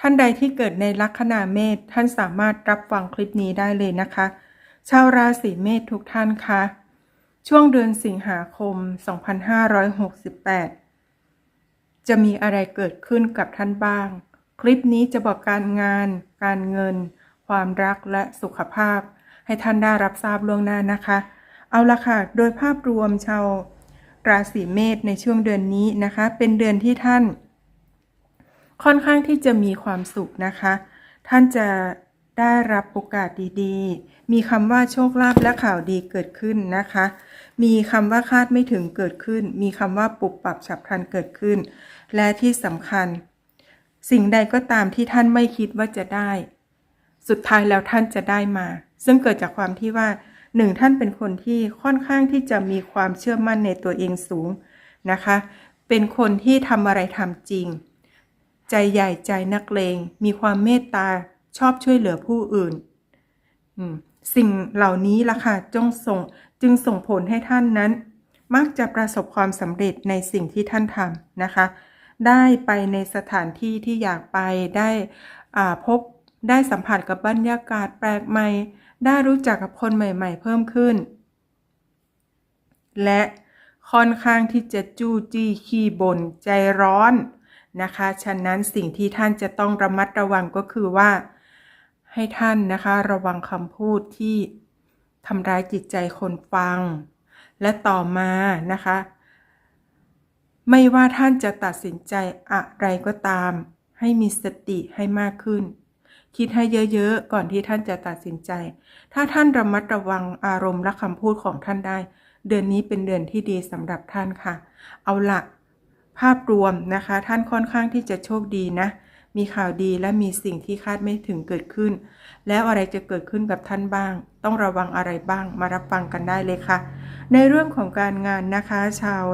ท่านใดที่เกิดในลัคนาเมษท่านสามารถรับฟังคลิปนี้ได้เลยนะคะ ชาวราศีเมษทุกท่านคะ ช่วงเดือนสิงหาคม 2568 จะมีอะไรเกิดขึ้นกับท่านบ้าง คลิปนี้จะบอกการงาน การเงิน ความรักและสุขภาพ ให้ท่านได้รับทราบล่วงหน้านะคะ เอาละค่ะ โดยภาพรวมชาวราศีเมษในช่วงเดือนนี้นะคะ เป็นเดือนที่ท่าน ค่อนข้างที่จะมีความสุขนะคะ ท่านจะได้รับโอกาสดีๆ มีคำว่าโชคลาภและข่าวดีเกิดขึ้นนะคะ มีคำว่าคาดไม่ถึงเกิดขึ้น มีคำว่าปุบปรับฉับพลันเกิดขึ้น และที่สำคัญ สิ่งใดก็ตามที่ท่านไม่คิดว่าจะได้ สุดท้ายแล้วท่านจะได้มา ซึ่งเกิดจากความที่ว่าหนึ่งท่านเป็นคนที่ค่อนข้างที่จะมีความเชื่อมั่นในตัวเองสูงนะคะ เป็นคนที่ทำอะไรทำจริง ใจใหญ่ใจนักเลง มีความเมตตาชอบช่วยเหลือผู้อื่น สิ่งเหล่านี้ล่ะค่ะจงส่งจึงส่งผลให้ท่านนั้น มักจะประสบความสำเร็จในสิ่งที่ท่านทำนะคะ ได้ไปในสถานที่ที่อยากไปได้พบได้สัมผัสกับบรรยากาศแปลกใหม่ ได้รู้จักกับคนใหม่ ๆ เพิ่มขึ้น และค่อนข้างที่จะจู้จี้ขี้บ่นใจร้อน นะคะ ฉะนั้นสิ่งที่ท่านจะต้องระมัดระวังก็คือว่า ให้ท่านนะคะระวังคำพูดที่ทำร้ายจิตใจคนฟัง และต่อมานะคะ ไม่ว่าท่านจะตัดสินใจอะไรก็ตาม ให้มีสติให้มากขึ้น คิดให้เยอะๆ ก่อนที่ท่านจะตัดสินใจ ถ้าท่านระมัดระวังอารมณ์และคำพูดของท่านได้ เดือนนี้เป็นเดือนที่ดีสำหรับท่านค่ะ เอาละ ภาพรวมนะคะ ท่านค่อนข้างที่จะโชคดีนะ มีข่าวดีและมีสิ่งที่คาดไม่ถึงเกิดขึ้น แล้วอะไรจะเกิดขึ้นกับท่านบ้าง ต้องระวังอะไรบ้างมารับฟังกันได้เลยค่ะ ในเรื่องของการงานนะคะ ชาว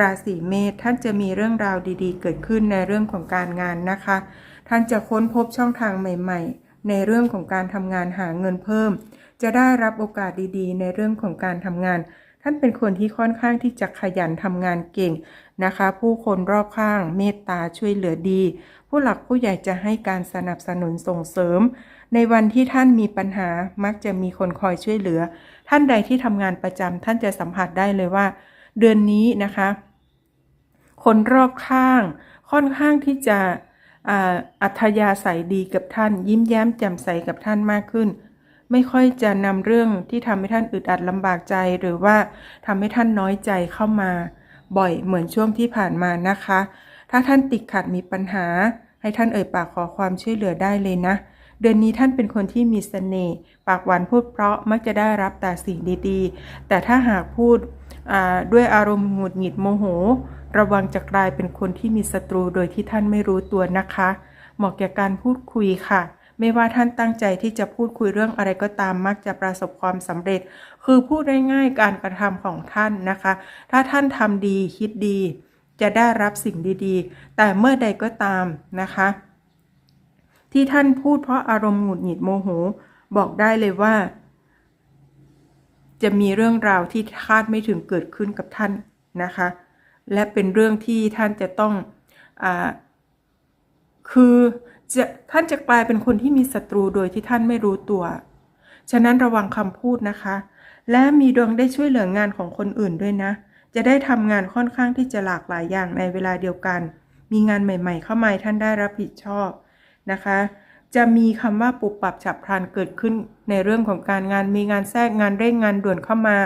ราศีเมษท่านจะมีเรื่องราวดีๆ เกิดขึ้นในเรื่องของการงานนะคะ ท่านจะค้นพบช่องทางใหม่ ๆ ในเรื่องของการทำงานหาเงินเพิ่ม จะได้รับโอกาสดีๆ ในเรื่องของการทำงาน ท่านเป็นคนที่ค่อนข้างที่จะขยันทำงานเก่งนะคะ ผู้คนรอบข้างเมตตาช่วยเหลือดี ผู้หลักผู้ใหญ่จะให้การสนับสนุนส่งเสริม ในวันที่ท่านมีปัญหามักจะมีคนคอยช่วยเหลือ ท่านใดที่ทำงานประจำท่านจะสัมผัสได้เลยว่า เดือนนี้นะคะ คนรอบข้าง ค่อนข้างที่จะอัธยาศัยดีกับท่าน ยิ้มแย้มแจ่มใสกับท่านมากขึ้น ไม่ค่อยจะนำเรื่องที่ทำให้ท่านอึดอัดลำบากใจ หรือว่าทำให้ท่านน้อยใจเข้ามา บ่อยเหมือนช่วงที่ผ่านมานะคะ ถ้าท่านติดขัดมีปัญหา ให้ท่านเอ่ยปากขอความช่วยเหลือได้เลยนะ เดือนนี้ท่านเป็นคนที่มีเสน่ห์ปากหวานพูดเพราะมักจะได้รับแต่สิ่งดีๆ แต่ถ้าหากพูดด้วยอารมณ์หงุดหงิดโมโห ระวังจะกลายเป็นคนที่มีศัตรูโดยที่ท่านไม่รู้ตัวนะคะ เหมาะแก่การพูดคุยค่ะ ไม่ว่าท่านตั้งใจที่จะพูดคุยเรื่องอะไรก็ตามมักจะประสบความสำเร็จ คือพูดง่ายๆการกระทำของท่านนะคะ ถ้าท่านทำดีคิดดี จะได้รับสิ่งดีๆ แต่เมื่อใดก็ตามนะคะ ที่ท่านพูดเพราะอารมณ์หงุดหงิดโมโห บอกได้เลยว่า จะมีเรื่องราวที่คาดไม่ถึงเกิดขึ้นกับท่านนะคะ และเป็นเรื่องที่ท่านจะต้องอคือ จะท่านจะกลายเป็นคนที่มีศัตรูโดยที่ท่านไม่รู้ตัว ฉะนั้นระวังคำพูดนะคะ และมีดวงได้ช่วยเหลืองานของคนอื่นด้วยนะ จะได้ทำงานค่อนข้างที่จะหลากหลายอย่างในเวลาเดียวกัน มีงานใหม่ ๆ เข้ามาท่านได้รับผิดชอบนะคะ จะมีคำว่าปุบปรับฉับพลันเกิดขึ้นในเรื่องของการงาน มีงานแทรกงานเร่งงานด่วนเข้ามา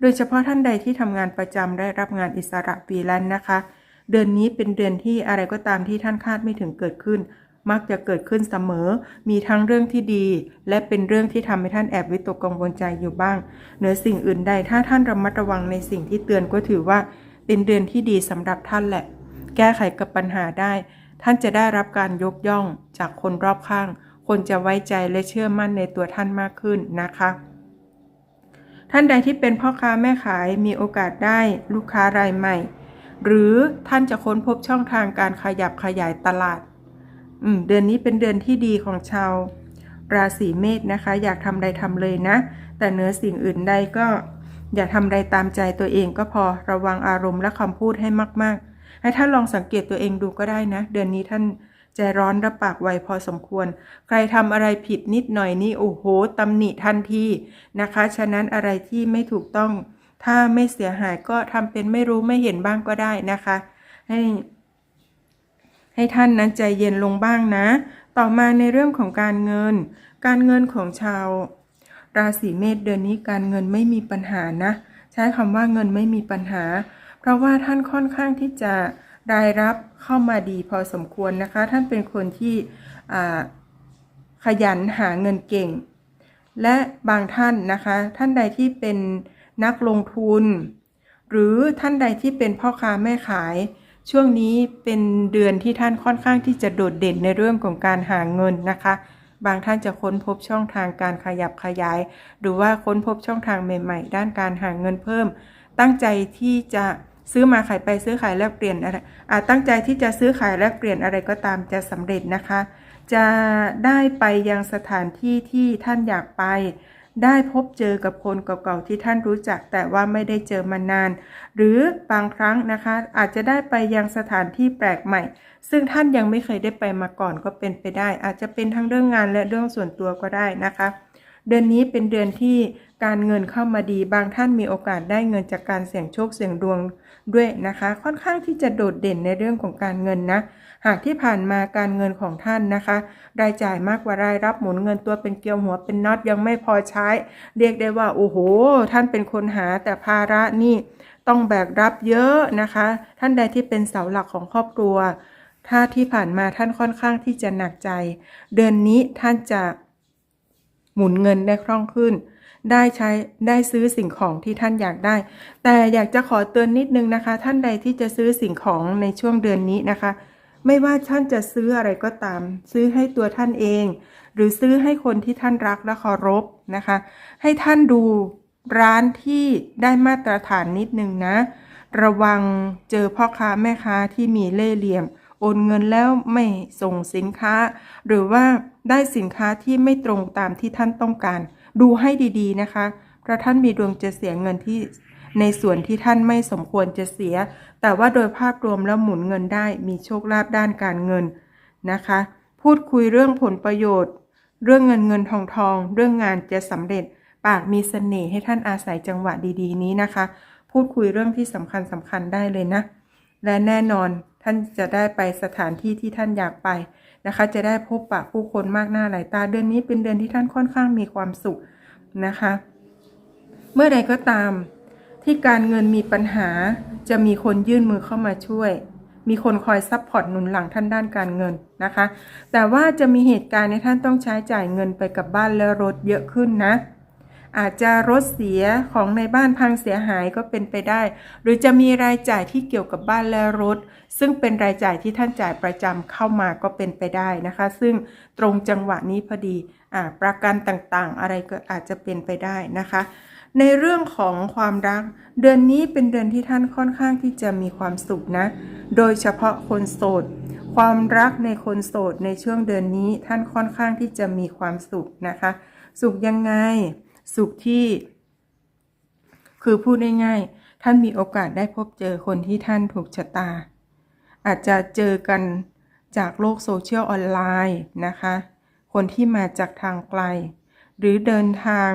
โดยเฉพาะท่านใดที่ทำงานประจำได้รับงานอิสระฟรีแลนซ์นะคะ เดือนนี้เป็นเดือนที่อะไรก็ตามที่ท่านคาดไม่ถึงเกิดขึ้น มักจะเกิดขึ้นเสมอ มีทั้งเรื่องที่ดี และเป็นเรื่องที่ทำให้ท่านแอบวิตกกังวลใจอยู่บ้าง เหนือสิ่งอื่นใด ถ้าท่านระมัดระวังในสิ่งที่เตือนก็ถือว่า เป็นเดือนที่ดีสำหรับท่านแหละ แก้ไขกับปัญหาได้ ท่านจะได้รับการยกย่องจากคนรอบข้าง คนจะไว้ใจและเชื่อมั่นในตัวท่านมากขึ้นนะคะ ท่านใดที่เป็นพ่อค้าแม่ขายมีโอกาสได้ลูกค้ารายใหม่ หรือท่านจะค้นพบช่องทางการขยับขยายตลาด เดือนนี้เป็นเดือนที่ดีของชาวราศีเมษนะคะ อยากทำใดทำเลยนะ แต่เหนือสิ่งอื่นใดก็อย่าทำใดตามใจตัวเองก็พอระวังอารมณ์และคำพูดให้มากๆ ให้ท่านลองสังเกตตัวเองดูก็ได้นะ เดือนนี้ท่านใจร้อนและปากไวพอสมควร ใครทำอะไรผิดนิดหน่อยนี่โอ้โหตำหนิทันทีนะคะ ฉะนั้นอะไรที่ไม่ถูกต้อง ถ้าไม่เสียหายก็ทำเป็นไม่รู้ไม่เห็นบ้างก็ได้นะคะ ให้ ให้ท่านนั้นใจเย็นลงบ้างนะ ต่อมาในเรื่องของการเงิน การเงินของชาว ราศีเมษเดือนนี้การเงินไม่มีปัญหานะ ใช้คำว่าเงินไม่มีปัญหา เพราะว่าท่านค่อนข้างที่จะรายรับเข้ามาดีพอสมควรนะคะ ท่านเป็นคนที่ขยันหาเงินเก่ง และบางท่านนะคะ ท่านใดที่เป็นนักลงทุน หรือท่านใดที่เป็นพ่อค้าแม่ขาย ช่วงนี้เป็นเดือนที่ท่านค่อนข้างที่จะโดดเด่นในเรื่องของการหาเงินนะคะ บางท่านจะค้นพบช่องทางการขยับขยาย หรือว่าค้นพบช่องทางใหม่ ๆ ด้านการหาเงินเพิ่ม ตั้งใจที่จะซื้อมาขายไปซื้อขายแลกเปลี่ยนอะไรอาตั้งใจที่จะซื้อขายแลกเปลี่ยนอะไรก็ตามจะสำเร็จนะคะ จะได้ไปยังสถานที่ที่ท่านอยากไป ได้พบเจอกับคนเก่าๆที่ท่านรู้จัก แต่ว่าไม่ได้เจอมานาน หรือบางครั้งนะคะอาจจะได้ไปยังสถานที่แปลกใหม่ ซึ่งท่านยังไม่เคยได้ไปมาก่อนก็เป็นไปได้ อาจจะเป็นทั้งเรื่องงานและเรื่องส่วนตัวก็ได้นะคะ เดือนนี้เป็นเดือนที่การเงินเข้ามาดี บางท่านมีโอกาสได้เงินจากการเสี่ยงโชคเสี่ยงดวงด้วยนะคะ ค่อนข้างที่จะโดดเด่นในเรื่องของการเงินนะ หากที่ผ่านมาการเงินของท่านนะคะ รายจ่ายมากกว่ารายรับหมุนเงินตัวเป็นเกลียวหัวเป็นน็อตยังไม่พอใช้ เรียกได้ว่าโอ้โห ท่านเป็นคนหาแต่ภาระนี่ต้องแบกรับเยอะนะคะ ท่านใดที่เป็นเสาหลักของครอบครัว ถ้าที่ผ่านมาท่านค่อนข้างที่จะหนักใจ เดือนนี้ท่านจะ หมุนเงินได้คล่องขึ้น ได้ใช้ได้ซื้อสิ่งของที่ท่านอยากได้ แต่อยากจะขอเตือนนิดนึงนะคะ ท่านใดที่จะซื้อสิ่งของในช่วงเดือนนี้นะคะ ไม่ว่าท่านจะซื้ออะไรก็ตาม ซื้อให้ตัวท่านเอง หรือซื้อให้คนที่ท่านรักและเคารพนะคะ ให้ท่านดูร้านที่ได้มาตรฐานนิดนึงนะ ระวังเจอพ่อค้าแม่ค้าที่มีเล่ห์เหลี่ยม โอนเงินแล้วไม่ส่งสินค้า หรือว่าได้สินค้าที่ไม่ตรงตามที่ท่านต้องการ ดูให้ดีๆนะคะ เพราะท่านมีดวงจะเสียเงินที่ในส่วนที่ท่านไม่สมควรจะเสีย แต่ว่าโดยภาพรวมแล้วหมุนเงินได้มีโชคลาภด้านการเงินนะคะ พูดคุยเรื่องผลประโยชน์ เรื่องเงินเงินทองทอง เรื่องงานจะสำเร็จ ปากมีเสน่ห์ให้ท่านอาศัยจังหวะดี ๆ นี้นะคะ พูดคุยเรื่องที่สำคัญสำคัญได้เลยนะ และแน่นอน ท่านจะได้ไปสถานที่ที่ท่านอยากไปนะคะ จะได้พบปะผู้คนมากหน้าหลายตา เดือนนี้เป็นเดือนที่ท่านค่อนข้างมีความสุขนะคะ เมื่อใดก็ตามที่การเงินมีปัญหาจะมีคนยื่นมือเข้ามาช่วย มีคนคอยซัพพอร์ตหนุนหลังท่านด้านการเงินนะคะ แต่ว่าจะมีเหตุการณ์ในท่านต้องใช้จ่ายเงินไปกับบ้านและรถเยอะขึ้นนะ อาจจะรถเสียของในบ้านพังเสียหายก็เป็นไปได้ หรือจะมีรายจ่ายที่เกี่ยวกับบ้านและรถ ซึ่งเป็นรายจ่ายที่ท่านจ่ายประจำเข้ามาก็เป็นไปได้นะคะ ซึ่งตรงจังหวะนี้พอดีอ่าประกันต่างๆ อะไรก็อาจจะเป็นไปได้นะคะ ในเรื่องของความรัก เดือนนี้เป็นเดือนที่ท่านค่อนข้างที่จะมีความสุขนะ โดยเฉพาะคนโสดความรักในคนโสดในช่วงเดือนนี้ท่านค่อนข้างที่จะมีความสุขนะคะ สุขยังไง สุขที่ คือพูดง่ายๆท่านมีโอกาสได้พบเจอคนที่ท่านถูกชะตา อาจจะเจอกันจากโลกโซเชียลออนไลน์นะคะ คนที่มาจากทางไกล หรือเดินทาง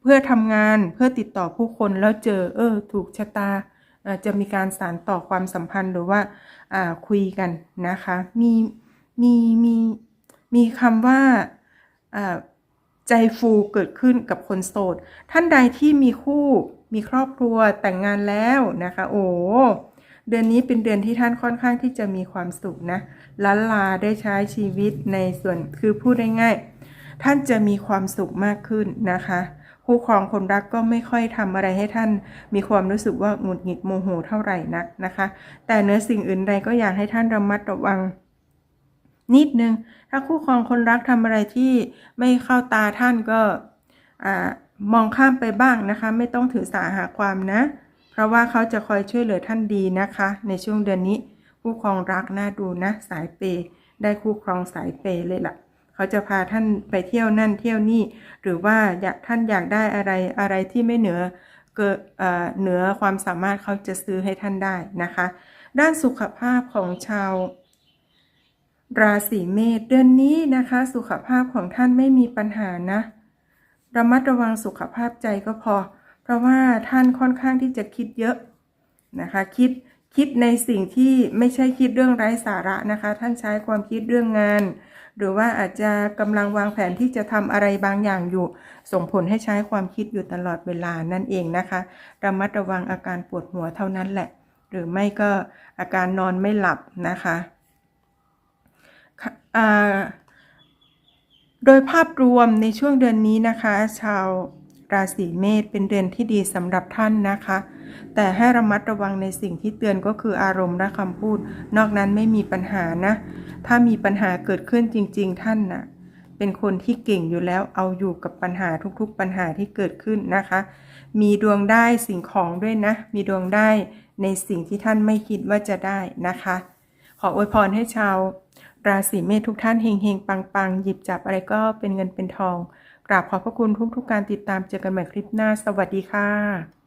เพื่อทำงานเพื่อติดต่อผู้คนแล้วเจอเออ ถูกชะตาอาจจะมีการสานต่อความสัมพันธ์หรือว่าาคุยกันนะคะ มีมีมีมีคำว่าอ่า ใจฟูเกิดขึ้นกับคนโสด ท่านใดที่มีคู่มีครอบครัวแต่งงานแล้วนะคะ โอ้เดือนนี้เป็นเดือนที่ท่านค่อนข้างที่จะมีความสุขนะล้านลาได้ใช้ชีวิตในส่วนคือพูดง่ายๆท่านจะมีความสุขมากขึ้นนะคะคู่ครองคนรักก็ไม่ค่อยทำอะไรให้ท่าน มีความรู้สึกว่าหงุดหงิดโมโหเท่าไหร่นักนะคะ แต่เนื้อสิ่งอื่นใดก็อยากให้ท่านระมัดระวัง นิดนึง ถ้าคู่ครองคนรักทำอะไรที่ไม่เข้าตาท่านก็อมองข้ามไปบ้างนะคะ ไม่ต้องถือสาหาความนะ เพราะว่าเขาจะคอยช่วยเหลือท่านดีนะคะ ในช่วงเดือนนี้คู่ครองรักน่าดูนะ สายเปได้คู่ครองสายเปเลยล่ะ เขาจะพาท่านไปเที่ยวนั่นเที่ยวนี่ หรือว่าอยากท่านอยากได้อะไรอะไรที่ไม่เหนือเกิดเอ่อเหนือความสามารถเขาจะซื้อให้ท่านได้นะคะ ด้านสุขภาพของชาว ราศีเมษเดือนนี้นะคะ สุขภาพของท่านไม่มีปัญหานะ ระมัดระวังสุขภาพใจก็พอ เพราะว่าท่านค่อนข้างที่จะคิดเยอะนะคะ คิดคิดในสิ่งที่ไม่ใช่คิดเรื่องไร้สาระนะคะ ท่านใช้ความคิดเรื่องงาน หรือว่าอาจจะกำลังวางแผนที่จะทำอะไรบางอย่างอยู่ ส่งผลให้ใช้ความคิดอยู่ตลอดเวลานั่นเองนะคะ ระมัดระวังอาการปวดหัวเท่านั้นแหละ หรือไม่ก็อาการนอนไม่หลับนะคะ โดยภาพรวมในช่วงเดือนนี้นะคะ ชาวราศีเมษเป็นเดือนที่ดีสำหรับท่านนะคะ แต่ให้ระมัดระวังในสิ่งที่เตือนก็คืออารมณ์และคำพูด นอกนั้นไม่มีปัญหานะ ถ้ามีปัญหาเกิดขึ้นจริง ๆ ท่านนะ่ะเป็นคนที่เก่งอยู่แล้วเอาอยู่กับปัญหาทุกๆปัญหาที่เกิดขึ้นนะคะ มีดวงได้สิ่งของด้วยนะ มีดวงได้ในสิ่งที่ท่านไม่คิดว่าจะได้นะคะ ขออวยพรให้ชาว ราศีเมษทุกท่านเฮงเฮงปังปังหยิบจับอะไรก็เป็นเงินเป็นทอง กราบขอบพระคุณทุกๆการติดตามเจอกันใหม่คลิปหน้า สวัสดีค่ะ